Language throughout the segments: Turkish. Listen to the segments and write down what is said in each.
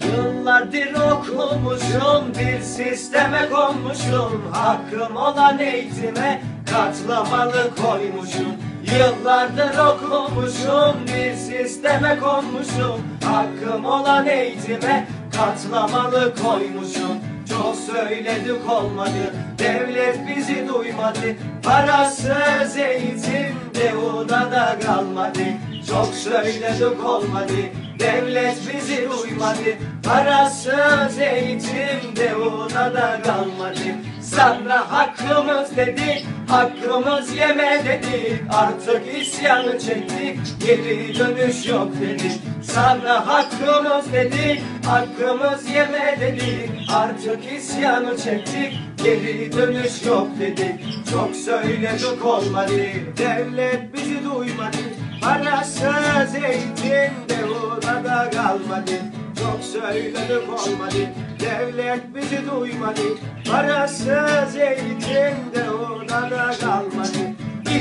Yıllardır okumuşum, bir sisteme konmuşum. Hakkım olan eğitime katlamalı koymuşum. Yıllardır okumuşum, bir sisteme konmuşum. Hakkım olan eğitime katlamalı koymuşum. Çok söyledik olmadı, devlet bizi duymadı. Parasız eğitim devuda da kalmadı. Çok söyledik olmadı, devlet bizi duymadı Parasız eğitim devuda da kalmadı. Sana hakkımız dedik, hakkımız yeme dedik Artık isyanı çektik, geri dönüş yok dedik Sana hakkımız dedik, hakkımız yeme dedik Artık isyanı çektik, geri dönüş yok dedik Çok söyledik olmadı, devlet bizi duymadı. Parasız eğitim devuda da kalmadı. Çok söyledik olmadı, devlet bizi duymadı. Parasız eğitim devuda da kalmadı.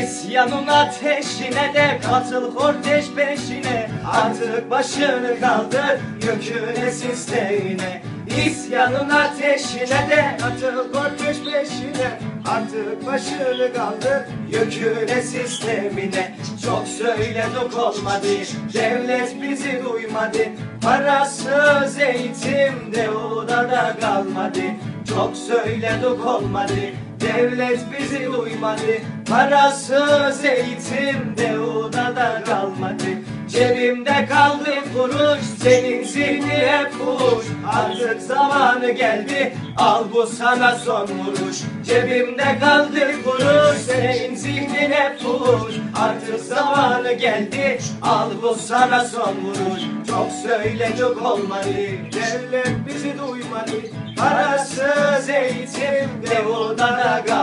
İsyanın ateşine de katıl korteş peşine. Artık başını kaldır göküne sisteğine İsyanın ateşine de katıl korteş peşine Artık başını kaldır yüküne sistemine. Çok söyledik olmadı devlet bizi duymadı Parasız eğitim devuda da kalmadı. Çok söyledik olmadı devlet bizi duymadı Parasız eğitim devuda da kalmadı Cebimde kaldı kuruş Senin zihni hep kuruş Artık zamanı geldi Al bu sana son vuruş. Cebimde kaldı kuruş Senin zihnin hep kuruş Artık zamanı geldi Al bu sana son vuruş. Çok söyledik olmadı Devlet bizi duymadı Parasız eğitim devuda da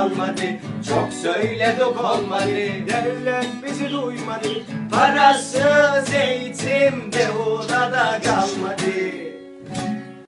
kalmadı. Çok söyledik olmadı. Devlet bizi duymadı. Parasız eğitim de uğradı